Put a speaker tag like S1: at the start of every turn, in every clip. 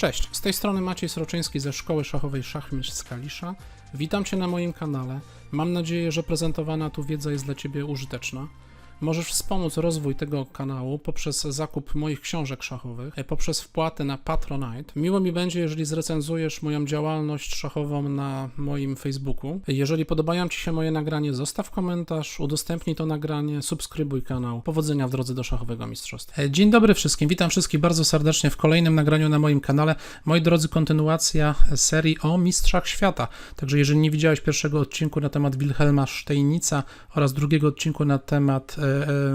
S1: Cześć, z tej strony Maciej Sroczyński ze Szkoły Szachowej Szachmistrz z Kalisza. Witam Cię na moim kanale. Mam nadzieję, że prezentowana tu wiedza jest dla Ciebie użyteczna. Możesz wspomóc rozwój tego kanału poprzez zakup moich książek szachowych, e, poprzez wpłatę na Patronite. Miło mi będzie, jeżeli zrecenzujesz moją działalność szachową na moim Facebooku. Jeżeli podobają Ci się moje nagranie, zostaw komentarz, udostępnij to nagranie, subskrybuj kanał. Powodzenia w drodze do szachowego mistrzostwa. E, Dzień dobry wszystkim, witam wszystkich bardzo serdecznie w kolejnym nagraniu na moim kanale. Moi drodzy, kontynuacja serii o Mistrzach Świata. Także jeżeli nie widziałeś pierwszego odcinku na temat Wilhelma Steinica oraz drugiego odcinku na temat e, e,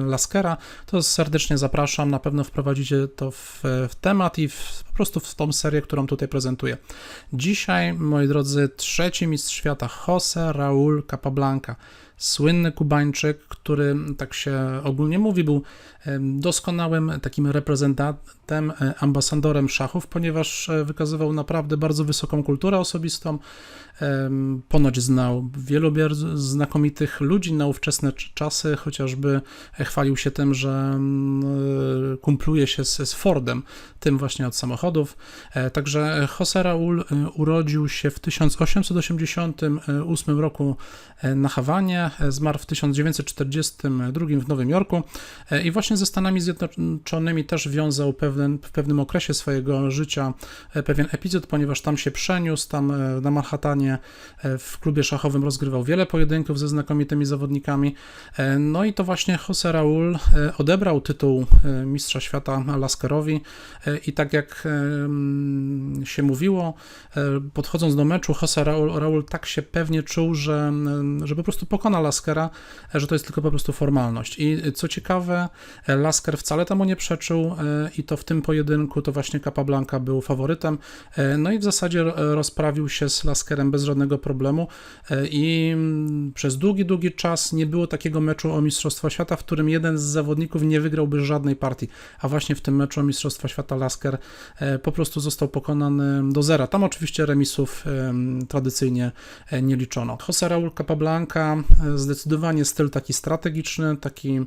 S1: Laskera, to serdecznie zapraszam. Na pewno wprowadzicie to w, w temat i w, po prostu w tą serię, którą tutaj prezentuję. Dzisiaj, moi drodzy, trzeci mistrz świata Jose Raul Capablanca. Słynny Kubańczyk, który, tak się ogólnie mówi, był doskonałym takim reprezentantem, e, ambasadorem szachów, ponieważ e, wykazywał naprawdę bardzo wysoką kulturę osobistą. Ponoć znał wielu znakomitych ludzi na ówczesne cz- czasy, chociażby e, chwalił się tym, że mm, kumpluje się z, Fordem, tym właśnie od samochodów. Także José Raúl e, urodził się w 1888 roku na Hawanie, e, zmarł w 1942 w Nowym Jorku e, i właśnie ze Stanami Zjednoczonymi też wiązał pewien, w pewnym okresie swojego życia e, pewien epizod, ponieważ tam się przeniósł, tam na Manhattanie w klubie szachowym rozgrywał wiele pojedynków ze znakomitymi zawodnikami. No i to właśnie José Raúl e, odebrał tytuł mistrza świata Laskerowi i tak jak mm, się mówiło, podchodząc do meczu, José Raúl, Raúl tak się pewnie czuł, że, mm, że po prostu Laskera, e, że to jest tylko po prostu formalność. I co ciekawe, e, Lasker wcale temu nie przeczył e, i to w tym pojedynku to właśnie Capablanca był faworytem. E, No i w zasadzie e, rozprawił się z Laskerem bez żadnego problemu e, i mm, przez długi, długi czas nie było takiego meczu o Mistrzostwa Świata, w którym jeden z zawodników nie wygrałby żadnej partii, a właśnie w tym meczu o Mistrzostwa Świata Lasker e, po prostu został pokonany do zera. Tam oczywiście remisów em, tradycyjnie e, nie liczono. José Raúl Capablanca e, zdecydowanie styl taki strategiczny, taki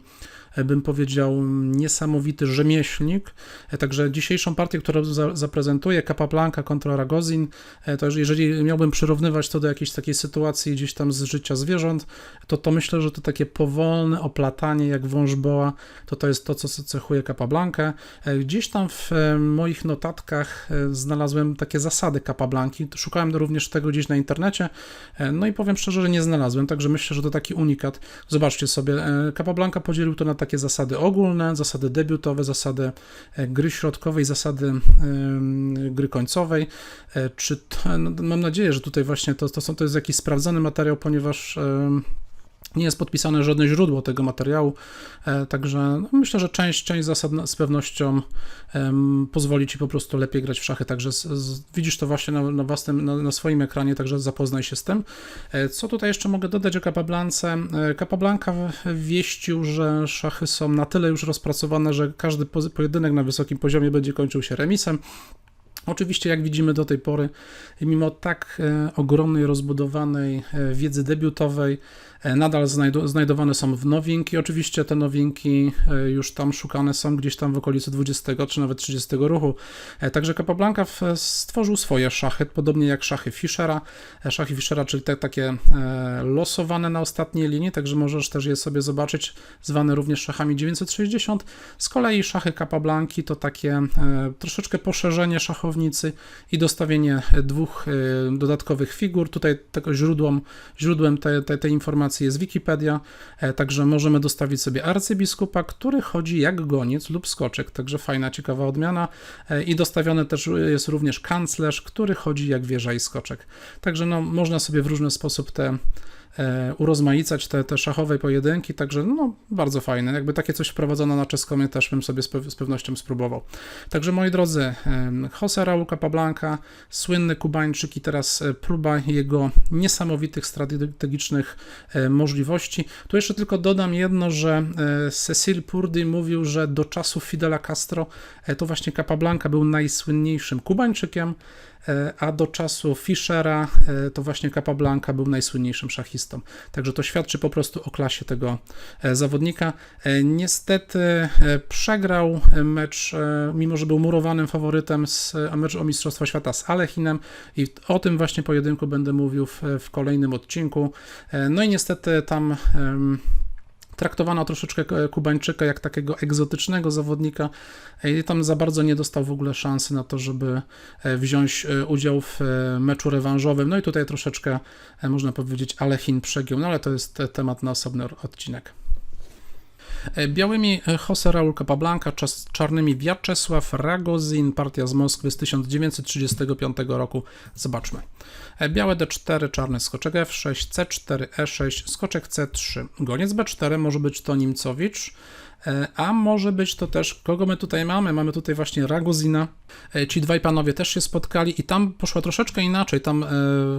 S1: bym powiedział niesamowity rzemieślnik. E, Także dzisiejszą partię, którą za, zaprezentuję, Capablanca kontra Ragozin, e, to jeżeli miałbym przyrównywać to do jakiejś takiej sytuacji gdzieś tam z życia zwierząt, to to myślę, że to takie powolne oplatanie jak wąż boa, to to jest to, co cechuje Capablanca. E, Gdzieś tam w e, moich notatkach e, znalazłem takie zasady Capablanki. Szukałem również tego gdzieś na internecie, e, no i powiem szczerze, że nie znalazłem, także myślę, że to taki unikat. Zobaczcie sobie, e, Capablanca podzielił to na takie zasady ogólne, zasady debiutowe, zasady e, gry środkowej, zasady gry końcowej. E, Czy to, no, mam nadzieję, że tutaj właśnie to, to, są, to jest jakiś sprawdzony materiał, ponieważ nie jest podpisane żadne źródło tego materiału, e, także no, myślę, że część, część zasad z pewnością pozwoli Ci po prostu lepiej grać w szachy, także z, z, widzisz to właśnie na, na, własnym, na, na swoim ekranie, także zapoznaj się z tym. E, Co tutaj jeszcze mogę dodać o Capablance? E, Capablanca wieścił, że szachy są na tyle już rozpracowane, że każdy pojedynek na wysokim poziomie będzie kończył się remisem. Oczywiście, jak widzimy do tej pory, mimo tak e, ogromnej, rozbudowanej e, wiedzy debiutowej, e, nadal znajdowane są w nowinki. Oczywiście te nowinki już tam szukane są gdzieś tam w okolicy 20 czy nawet 30 ruchu. Także Capablanca stworzył swoje szachy, podobnie jak szachy Fischera. Szachy Fischera, czyli te takie losowane na ostatniej linii, także możesz też je sobie zobaczyć, zwane również szachami 960. Z kolei szachy Capablanki to takie troszeczkę poszerzenie i dostawienie dwóch e, dodatkowych figur. Tutaj tego źródłem, źródłem tej, tej, tej informacji jest Wikipedia, e, także możemy dostawić sobie arcybiskupa, który chodzi jak goniec lub skoczek, także fajna, ciekawa odmiana E, i dostawiony też jest również kanclerz, który chodzi jak wieża i skoczek. Także no, można sobie w różny sposób te urozmaicać te, te szachowe pojedynki, także no bardzo fajne. Jakby takie coś wprowadzono na czeskomie też bym sobie z, pew- z pewnością spróbował. Także moi drodzy, em, José Raúl Capablanca, słynny Kubańczyk i teraz e, próba jego niesamowitych strategicznych e, możliwości. Tu jeszcze tylko dodam jedno, że e, Cecil Purdy mówił, że do czasów Fidela Castro e, to właśnie Capablanca był najsłynniejszym Kubańczykiem, e, a do czasu Fischera e, to właśnie Capablanca był najsłynniejszym szachistą. Także to świadczy po prostu o klasie tego e, zawodnika. E, Niestety e, przegrał mecz, mimo że był murowanym faworytem z e, mecz o Mistrzostwa Świata z Alechinem i o tym właśnie pojedynku będę mówił w, w kolejnym odcinku. No i niestety tam traktowano troszeczkę Kubańczyka jak takiego egzotycznego zawodnika i tam za bardzo nie dostał w ogóle szansy na to, żeby e, wziąć e, udział w e, meczu rewanżowym. No i tutaj troszeczkę, e, można powiedzieć, Alechin przegiął, no ale to jest e, temat na osobny odcinek. E, Białymi e, Jose Raúl Capablanca, czarnymi Wiaczesław Ragozin, partia z Moskwy z 1935 roku. Zobaczmy. E, Białe D4, czarny skoczek F6, C4, E6, skoczek C3, goniec B4, może być to Nimcowicz, a może być to też, kogo my tutaj mamy? Mamy tutaj właśnie Ragozina. E, Ci dwaj panowie też się spotkali i tam poszło troszeczkę inaczej. Tam e,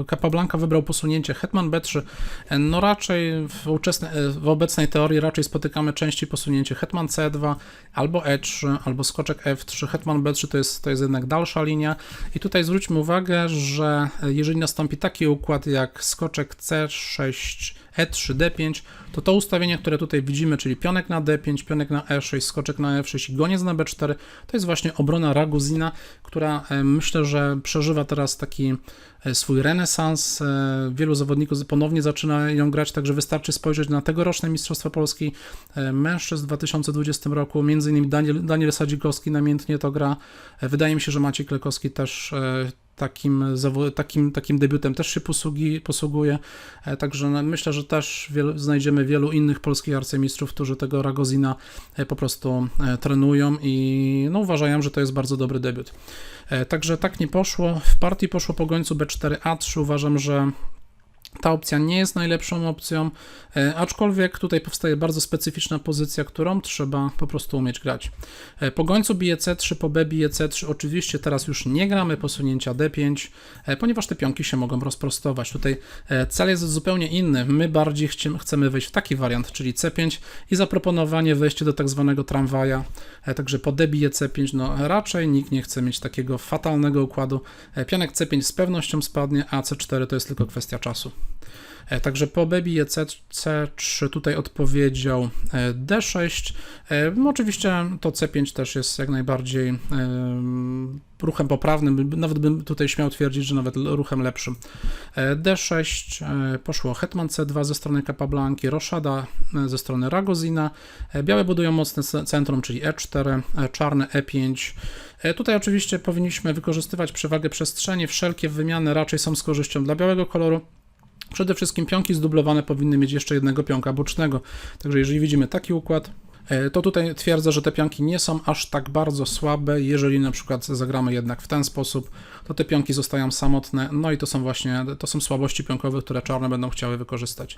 S1: Capablanca wybrał posunięcie Hetman B3. E, No raczej w, e, w obecnej teorii raczej spotykamy częściej posunięcie Hetman C2 albo E3, albo skoczek F3. Hetman B3 to jest, to jest jednak dalsza linia. I tutaj zwróćmy uwagę, że e, jeżeli nastąpi taki układ jak skoczek C6, E3, D5, to to ustawienie, które tutaj widzimy, czyli pionek na D5, pionek na E6, skoczek na F6 i goniec na B4, to jest właśnie obrona Raguzina, która e, myślę, że przeżywa teraz taki e, swój renesans. E, Wielu zawodników ponownie zaczyna ją grać, także wystarczy spojrzeć na tegoroczne Mistrzostwa Polski e, mężczyzn w 2020 roku. Między innymi Daniel, Daniel Sadzikowski namiętnie to gra. E, Wydaje mi się, że Maciej Klekowski też e, takim, takim, takim debiutem też się posługi, posługuje. E, Także myślę, że też wielu, znajdziemy wielu innych polskich arcymistrzów, którzy tego Ragozina e, po prostu e, trenują i no, uważają, że to jest bardzo dobry debiut. Także tak nie poszło. W partii poszło po gońcu B4, A3. Uważam, że ta opcja nie jest najlepszą opcją, e, aczkolwiek tutaj powstaje bardzo specyficzna pozycja, którą trzeba po prostu umieć grać. E, Po gońcu bije C3, po B bije C3. Oczywiście teraz już nie gramy posunięcia D5, e, ponieważ te pionki się mogą rozprostować. Tutaj cel jest zupełnie inny. My bardziej chcemy wejść w taki wariant, czyli C5 i zaproponowanie wejścia do tak zwanego tramwaja. Także po D bije C5, no raczej nikt nie chce mieć takiego fatalnego układu. Pionek C5 z pewnością spadnie, a C4 to jest tylko kwestia czasu. E, Także po B bije C, C3 tutaj odpowiedział e, D6. E, Oczywiście to C5 też jest jak najbardziej em, ruchem poprawnym, nawet bym tutaj śmiał twierdzić, że nawet ruchem lepszym. E, D6 e, poszło Hetman C2 ze strony Capablanki, Roszada ze strony Ragozina. Białe budują mocne ce- centrum, czyli E4, e, czarne E5. E, Tutaj oczywiście powinniśmy wykorzystywać przewagę przestrzeni. Wszelkie wymiany raczej są z korzyścią dla białego koloru. Przede wszystkim pionki zdublowane powinny mieć jeszcze jednego pionka bocznego. Także jeżeli widzimy taki układ, e, to tutaj twierdzę, że te pionki nie są aż tak bardzo słabe. Jeżeli na przykład zagramy jednak w ten sposób, to te pionki zostają samotne. No i to są właśnie to są słabości pionkowe, które czarne będą chciały wykorzystać.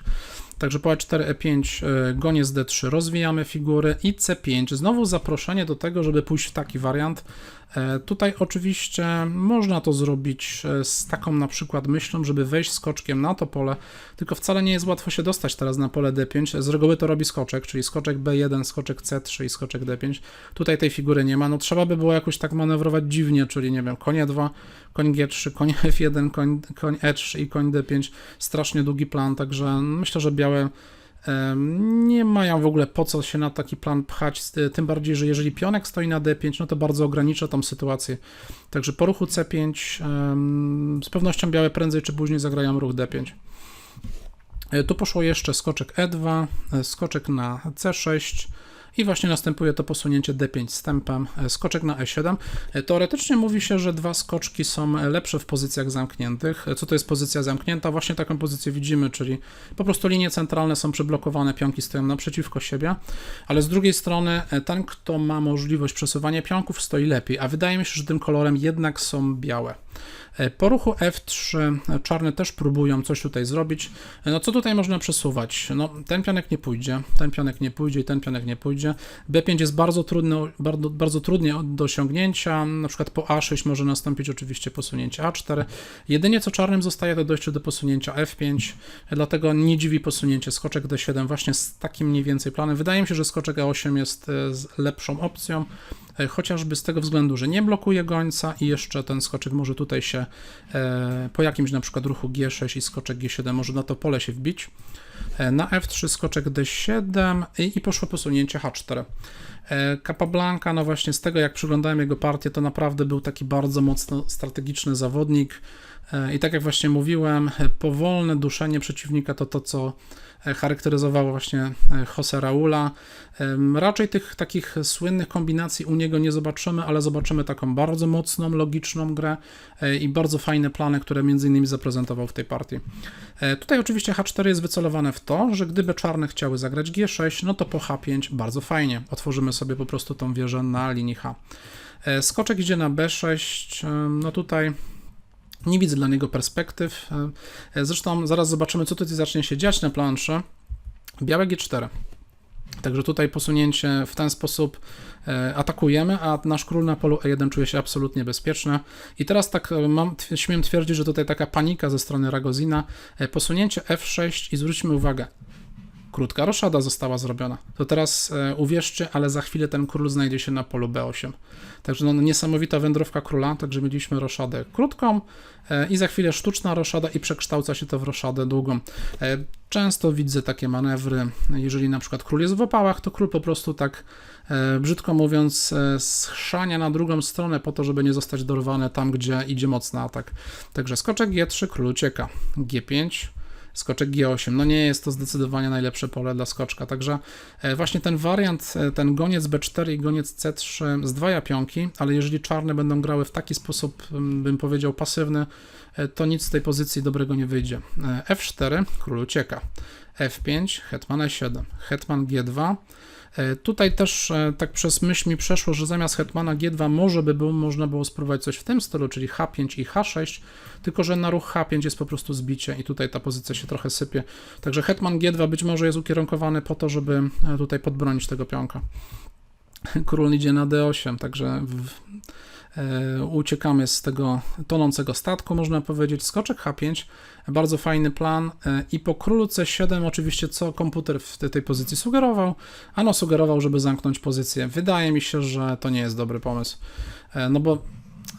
S1: Także po E4, E5, e, goniec D3 rozwijamy figury i C5. Znowu zaproszenie do tego, żeby pójść w taki wariant. E, Tutaj oczywiście można to zrobić e, z taką na przykład myślą, żeby wejść skoczkiem na to pole, tylko wcale nie jest łatwo się dostać teraz na pole D5. Z reguły to robi skoczek, czyli skoczek B1, skoczek C3 i skoczek D5. Tutaj tej figury nie ma. No trzeba by było jakoś tak manewrować dziwnie, czyli nie wiem, koń E2, koń G3, koń F1, koń, koń E3 i koń D5. Strasznie długi plan, także myślę, że białe Nie mają w ogóle po co się na taki plan pchać, tym bardziej, że jeżeli pionek stoi na D5, no to bardzo ogranicza tą sytuację. Także po ruchu C5 em, z pewnością białe prędzej czy później zagrają ruch D5. E, Tu poszło jeszcze skoczek E2, e, skoczek na C6 i właśnie następuje to posunięcie D5 stępem, skoczek na E7. E, Teoretycznie mówi się, że dwa skoczki są lepsze w pozycjach zamkniętych. E, Co to jest pozycja zamknięta? Właśnie taką pozycję widzimy, czyli po prostu linie centralne są przyblokowane, pionki stoją naprzeciwko siebie, ale z drugiej strony e, ten, kto ma możliwość przesuwania pionków, stoi lepiej, a wydaje mi się, że tym kolorem jednak są białe. E, Po ruchu F3 e, czarne też próbują coś tutaj zrobić. E, No co tutaj można przesuwać? No ten pionek nie pójdzie, ten pionek nie pójdzie i ten pionek nie pójdzie. B5 jest bardzo trudny, bardzo, bardzo trudnie do osiągnięcia. Na przykład po A6 może nastąpić oczywiście posunięcie A4. Jedynie co czarnym zostaje to dojście do posunięcia F5, e, dlatego nie dziwi posunięcie skoczek D7 właśnie z takim mniej więcej planem. Wydaje mi się, że skoczek E8 jest lepszą opcją. E, chociażby z tego względu, że nie blokuje gońca i jeszcze ten skoczek może tutaj się e, po jakimś na przykład ruchu G6 i skoczek G7 może na to pole się wbić. E, na F3 skoczek D7 i, i poszło posunięcie H4. E, Capablanca, no właśnie z tego jak przyglądałem jego partię, to naprawdę był taki bardzo mocno strategiczny zawodnik i tak jak właśnie mówiłem, powolne duszenie przeciwnika to to, co e, charakteryzowało właśnie e, Jose Raula. Raczej tych takich słynnych kombinacji u niego nie zobaczymy, ale zobaczymy taką bardzo mocną, logiczną grę e, i bardzo fajne plany, które między innymi zaprezentował w tej partii. Tutaj oczywiście H4 jest wycelowane w to, że gdyby czarne chciały zagrać G6, no to po H5 bardzo fajnie. Otworzymy sobie po prostu tą wieżę na linii H. Skoczek idzie na B6, e, no tutaj nie widzę dla niego perspektyw. E, Zresztą zaraz zobaczymy, co tutaj zacznie się dziać na planszy. Białe G4. Także tutaj posunięcie w ten sposób e, atakujemy, a nasz król na polu E1 czuje się absolutnie bezpieczny. I teraz tak e, mam, śmiem twierdzić, że tutaj taka panika ze strony Ragozina. E, Posunięcie F6 i zwróćmy uwagę, krótka roszada została zrobiona. To teraz e, uwierzcie, ale za chwilę ten król znajdzie się na polu B8. Także no, niesamowita wędrówka króla, także mieliśmy roszadę krótką e, i za chwilę sztuczna roszada i przekształca się to w roszadę długą. E, Często widzę takie manewry, jeżeli na przykład król jest w opałach, to król po prostu tak brzydko mówiąc schrzania na drugą stronę po to, żeby nie zostać dorwany tam, gdzie idzie mocny atak. Także skoczek G3, król ucieka. G5, skoczek G8. No nie jest to zdecydowanie najlepsze pole dla skoczka, także e, właśnie ten wariant, e, ten goniec B4 i goniec C3 zdwaja pionki, ale jeżeli czarne będą grały w taki sposób, bym powiedział, pasywny, e, to nic z tej pozycji dobrego nie wyjdzie. E, F4, król ucieka. F5, hetman E7, hetman G2. E, Tutaj też e, tak przez myśl mi przeszło, że zamiast hetmana G2 może by było, można było spróbować coś w tym stylu, czyli H5 i H6, tylko że na ruch H5 jest po prostu zbicie i tutaj ta pozycja się trochę sypie. Także hetman G2 być może jest ukierunkowany po to, żeby e, tutaj podbronić tego pionka. Król idzie na D8, także w, uciekamy z tego tonącego statku, można powiedzieć. Skoczek H5, bardzo fajny plan. E, I po królu C7, oczywiście, co komputer w tej, pozycji sugerował? Ano sugerował, żeby zamknąć pozycję. Wydaje mi się, że to nie jest dobry pomysł. E, no bo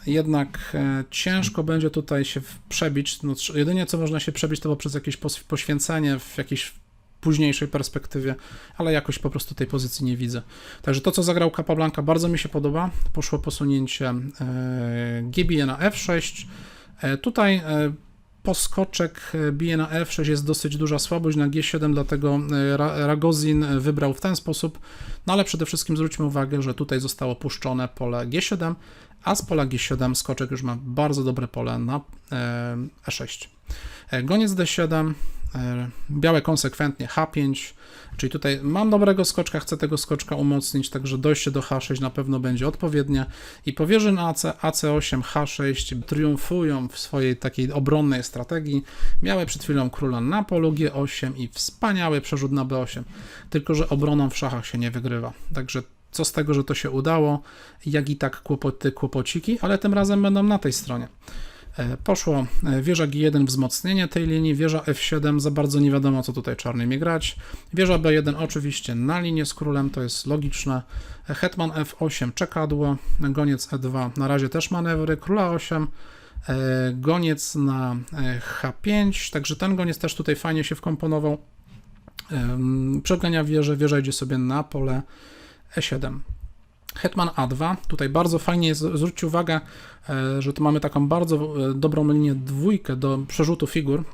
S1: jednak e, ciężko będzie tutaj się przebić. No, jedynie co można się przebić, to poprzez jakieś poświęcenie w jakiejś późniejszej perspektywie, ale jakoś po prostu tej pozycji nie widzę. Także to, co zagrał Capablanca, bardzo mi się podoba. Poszło posunięcie e, G bije na F6. E, tutaj e, poskoczek e, bije na F6 jest dosyć duża słabość na G7, dlatego Ra- Ragozin wybrał w ten sposób. No ale przede wszystkim zwróćmy uwagę, że tutaj zostało puszczone pole G7, a z pola G7 skoczek już ma bardzo dobre pole na e, E6. E, Goniec D7, e, białe konsekwentnie H5, czyli tutaj mam dobrego skoczka, chcę tego skoczka umocnić, także dojście do H6 na pewno będzie odpowiednie. I po wieży na AC, AC8, H6 triumfują w swojej takiej obronnej strategii. Miały przed chwilą króla na polu G8 i wspaniały przerzut na B8, tylko że obroną w szachach się nie wygrywa, także co z tego, że to się udało, jak i tak kłopoty, kłopociki, ale tym razem będą na tej stronie. E, Poszło e, wieża G1 wzmocnienie tej linii, wieża F7 za bardzo nie wiadomo co tutaj czarnymi grać, wieża B1 oczywiście na linię z królem, to jest logiczne, E, hetman F8 czekadło, goniec E2 na razie też manewry, króla 8, e, goniec na e, H5, także ten goniec też tutaj fajnie się wkomponował, przegania wieżę, wieża idzie sobie na pole E7. Hetman A2. Tutaj bardzo fajnie jest, zwróćcie uwagę, e, że tu mamy taką bardzo e, dobrą linię dwójkę do przerzutu figur.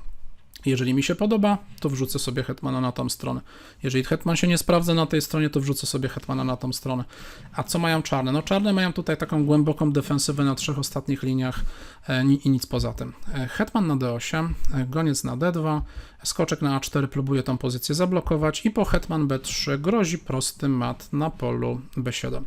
S1: Jeżeli mi się podoba, to wrzucę sobie hetmana na tą stronę. Jeżeli hetman się nie sprawdza na tej stronie, to wrzucę sobie hetmana na tą stronę. A co mają czarne? No czarne mają tutaj taką głęboką defensywę na trzech ostatnich liniach e, i nic poza tym. E, Hetman na D8, e, goniec na D2, skoczek na A4 próbuje tą pozycję zablokować i po hetman B3 grozi prosty mat na polu B7.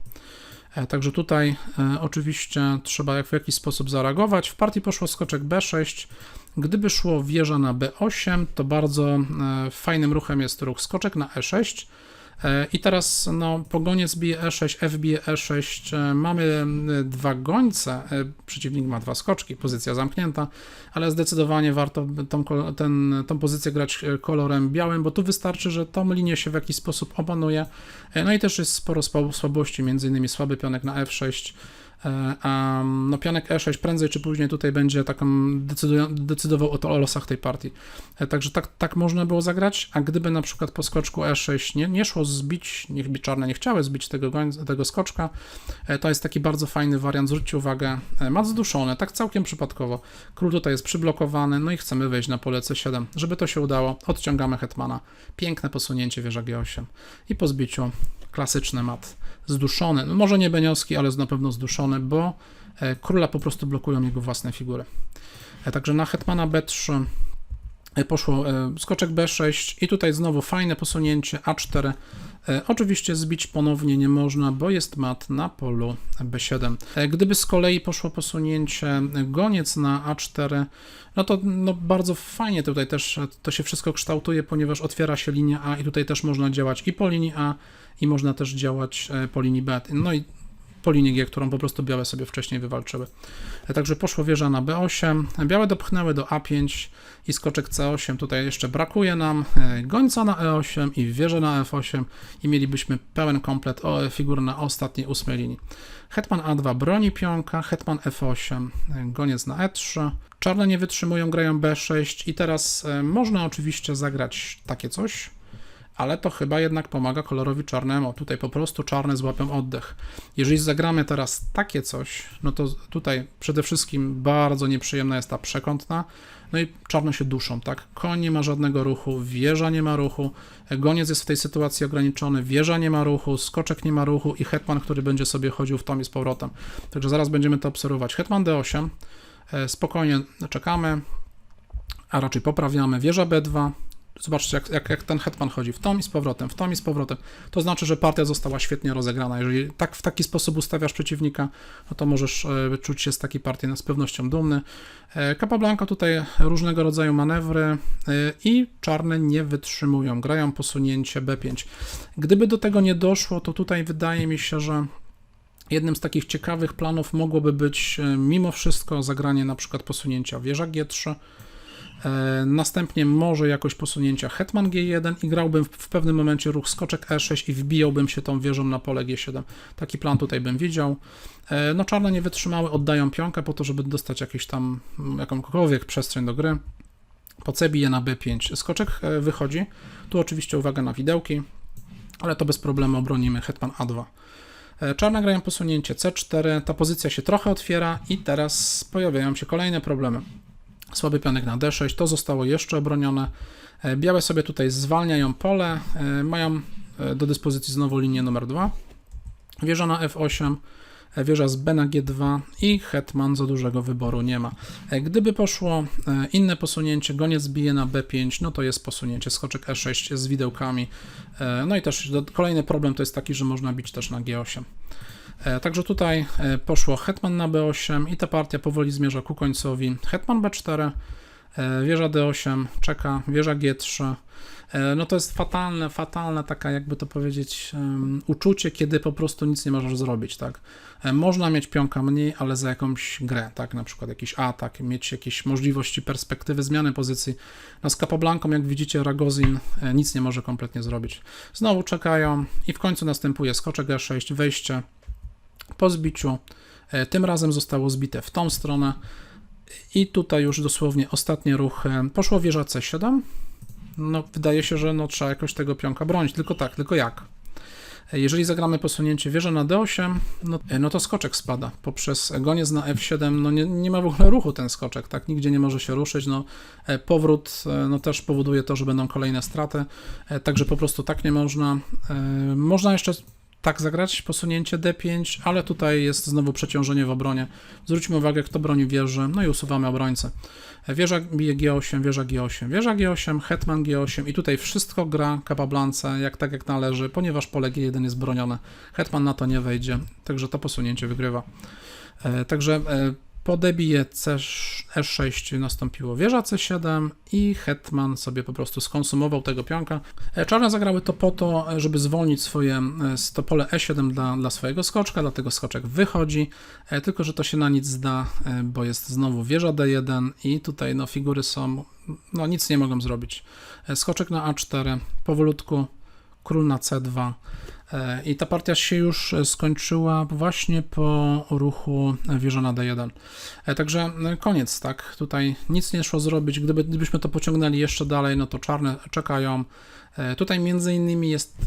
S1: E, Także tutaj oczywiście trzeba w jakiś sposób zareagować. W partii poszło skoczek B6. Gdyby szło wieża na B8, to bardzo e, fajnym ruchem jest ruch skoczek na E6. E, I teraz no, pogoniec bije E6, F bije E6. e, Mamy dwa gońce, przeciwnik ma dwa skoczki, pozycja zamknięta, ale zdecydowanie warto tą, ten, tą pozycję grać kolorem białym, bo tu wystarczy, że tą linię się w jakiś sposób opanuje. No i też jest sporo słab- słabości, między innymi słaby pionek na F6. E, A no, pionek E6 prędzej czy później tutaj będzie taką decydował o, to, o losach tej partii. E, Także tak, tak można było zagrać, a gdyby na przykład po skoczku E6 nie, nie szło zbić, niech by czarne nie chciały zbić tego, tego skoczka, e, to jest taki bardzo fajny wariant, zwróćcie uwagę, mat zduszony, tak całkiem przypadkowo. Król tutaj jest przyblokowany, no i chcemy wejść na pole C7. Żeby to się udało, odciągamy hetmana. Piękne posunięcie wieża G8 i po zbiciu klasyczny mat zduszony, no może nie Beniowski, ale na pewno zduszony, bo e, króla po prostu blokują jego własne figury. E, Także na hetmana B3 e, poszło e, skoczek B6 i tutaj znowu fajne posunięcie A4. E, Oczywiście zbić ponownie nie można, bo jest mat na polu B7. E, Gdyby z kolei poszło posunięcie e, goniec na A4, no to no, bardzo fajnie tutaj też e, to się wszystko kształtuje, ponieważ otwiera się linia A i tutaj też można działać i po linii A, i można też działać e, po linii B. No i po linii G, którą po prostu białe sobie wcześniej wywalczyły. Także poszło wieża na B8, białe dopchnęły do A5 i skoczek C8. Tutaj jeszcze brakuje nam e, gońca na E8 i wieżę na F8 i mielibyśmy pełen komplet figur na ostatniej ósmej linii. Hetman A2 broni pionka, hetman F8, e, goniec na E3. Czarne nie wytrzymują, grają B6 i teraz e, można oczywiście zagrać takie coś, ale to chyba jednak pomaga kolorowi czarnemu. Tutaj po prostu czarne złapią oddech. Jeżeli zagramy teraz takie coś, no to tutaj przede wszystkim bardzo nieprzyjemna jest ta przekątna, no i czarne się duszą, tak? Koń nie ma żadnego ruchu, wieża nie ma ruchu, goniec jest w tej sytuacji ograniczony, wieża nie ma ruchu, skoczek nie ma ruchu i hetman, który będzie sobie chodził w tom i z powrotem. Także zaraz będziemy to obserwować. Hetman D8, e, spokojnie czekamy, a raczej poprawiamy. Wieża B2, Zobaczcie, jak, jak, jak ten hetman chodzi w tom i z powrotem, w tom i z powrotem. To znaczy, że partia została świetnie rozegrana. Jeżeli tak w taki sposób ustawiasz przeciwnika, no to możesz e, czuć się z takiej partii z pewnością dumny. E, Capablanca tutaj różnego rodzaju manewry e, i czarne nie wytrzymują, grają posunięcie B5. Gdyby do tego nie doszło, to tutaj wydaje mi się, że Jednym z takich ciekawych planów mogłoby być e, mimo wszystko zagranie na przykład posunięcia wieża G3, E, Następnie może jakoś posunięcia hetman G1 i grałbym w, pewnym momencie ruch skoczek E6 i wbijałbym się tą wieżą na pole G7. Taki plan tutaj bym widział. E, No czarne nie wytrzymały, oddają pionkę po to, żeby dostać jakieś tam mm, jakąkolwiek przestrzeń do gry. Po C bije na B5. Skoczek e, wychodzi. Tu oczywiście uwaga na widełki, ale to bez problemu obronimy hetman A2. E, Czarne grają posunięcie C4, ta pozycja się trochę otwiera i teraz pojawiają się kolejne problemy. Słaby pionek na D6, to zostało jeszcze obronione. E, Białe sobie tutaj zwalniają pole, e, mają e, do dyspozycji znowu linię numer 2. Wieża na F8, e, wieża z B na G2 i hetman za dużego wyboru nie ma. Gdyby poszło inne posunięcie, goniec bije na B5, no to jest posunięcie skoczek E6 z widełkami. No i też kolejny problem to jest taki, że można bić też na G8. E, Także tutaj e, poszło hetman na b8 i ta partia powoli zmierza ku końcowi. Hetman b4, e, wieża d8, czeka, wieża g3. E, No to jest fatalne, fatalne taka jakby to powiedzieć em, uczucie, kiedy po prostu nic nie możesz zrobić, tak. Można mieć pionka mniej, ale za jakąś grę, tak, na przykład jakiś atak, mieć jakieś możliwości, perspektywy zmiany pozycji. No z Capablanką, jak widzicie, Ragozin nic nie może kompletnie zrobić. Znowu czekają i w końcu następuje skoczek e6, wejście, po zbiciu. e, Tym razem zostało zbite w tą stronę. I tutaj już dosłownie ostatnie ruchy. Poszło wieża C7. No, wydaje się, że no, trzeba jakoś tego pionka bronić. Tylko tak, tylko jak? E, Jeżeli zagramy posunięcie wieża na D8, no, e, no to skoczek spada. Poprzez goniec na F7, no nie, nie ma w ogóle ruchu ten skoczek, tak? Nigdzie nie może się ruszyć. No, e, powrót e, no, też powoduje to, że będą kolejne straty. E, Także po prostu tak nie można. E, Można jeszcze tak zagrać, posunięcie D5, ale tutaj jest znowu przeciążenie w obronie. Zwróćmy uwagę, kto broni wieży, no i usuwamy obrońcę. Wieża bije G8, wieża G8, wieża G8, hetman G8 i tutaj wszystko gra Capablance jak tak jak należy, ponieważ pole G1 jest bronione. Hetman na to nie wejdzie, także to posunięcie wygrywa. E, Także e, po D bije C, E6 nastąpiło wieża C7 i hetman sobie po prostu skonsumował tego pionka. E, Czarne zagrały to po to, e, żeby zwolnić swoje e, s- to pole E7 dla, dla swojego skoczka, dlatego skoczek wychodzi, tylko że to się na nic zda, bo jest znowu wieża D1 i tutaj no, figury są, no nic nie mogą zrobić. Skoczek na A4, powolutku król na C2 e, i ta partia się już e, skończyła właśnie po ruchu wieża na D1. E, Także e, koniec, tak? Tutaj nic nie szło zrobić. Gdyby, gdybyśmy to pociągnęli jeszcze dalej, no to czarne czekają. E, Tutaj między innymi jest,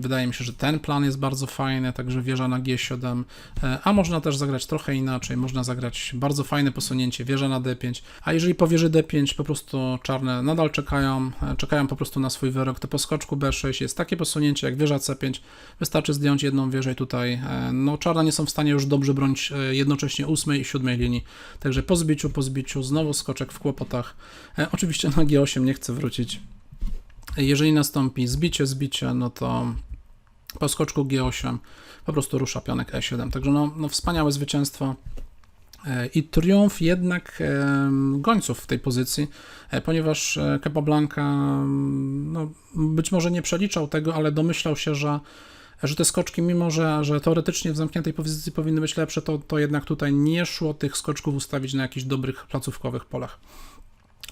S1: wydaje mi się, że ten plan jest bardzo fajny, także wieża na G7, e, a można też zagrać trochę inaczej, można zagrać bardzo fajne posunięcie, wieża na D5, a jeżeli po wieży D5 po prostu czarne nadal czekają, e, czekają po prostu na swój wyrok, to po skoczku B6 jest takie posunięcie jak wieża C5, wystarczy zdjąć jedną wieżę i tutaj, no czarne nie są w stanie już dobrze bronić jednocześnie ósmej i siódmej linii, także po zbiciu, po zbiciu, znowu skoczek w kłopotach, oczywiście na G8 nie chcę wrócić, jeżeli nastąpi zbicie, zbicie, no to po skoczku G8 po prostu rusza pionek E7. Także no, no wspaniałe zwycięstwo E, i triumf jednak em, gońców w tej pozycji, e, ponieważ e, Capablanca mm, no, być może nie przeliczał tego, ale domyślał się, że że te skoczki, mimo że, że teoretycznie w zamkniętej pozycji powinny być lepsze, to, to jednak tutaj nie szło tych skoczków ustawić na jakichś dobrych placówkowych polach.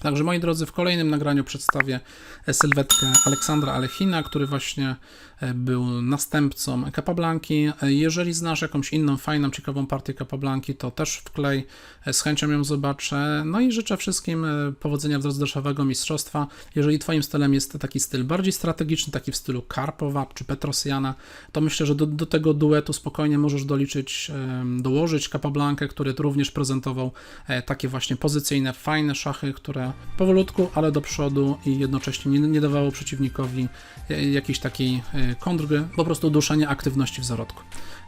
S1: Także moi drodzy, w kolejnym nagraniu przedstawię e, sylwetkę Aleksandra Alechina, który właśnie e, był następcą Capablanki. E, Jeżeli znasz jakąś inną fajną, ciekawą partię Capablanki, to też wklej, z chęcią ją zobaczę. No i życzę wszystkim powodzenia w drodze do szafowego mistrzostwa. Jeżeli twoim stylem jest taki styl bardziej strategiczny, taki w stylu Karpowa czy Petrosjana, to myślę, że do, do tego duetu spokojnie możesz doliczyć, dołożyć Capablankę, który również prezentował takie właśnie pozycyjne, fajne szachy, które powolutku, ale do przodu i jednocześnie nie, nie dawało przeciwnikowi e, jakiejś takiej e, kontrgry, po prostu duszenia aktywności w zarodku.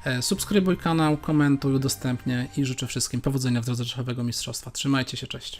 S1: E, Subskrybuj kanał, komentuj, udostępnię i życzę wszystkim powodzenia w drodze szachowego mistrzostwa. Trzymajcie się, cześć.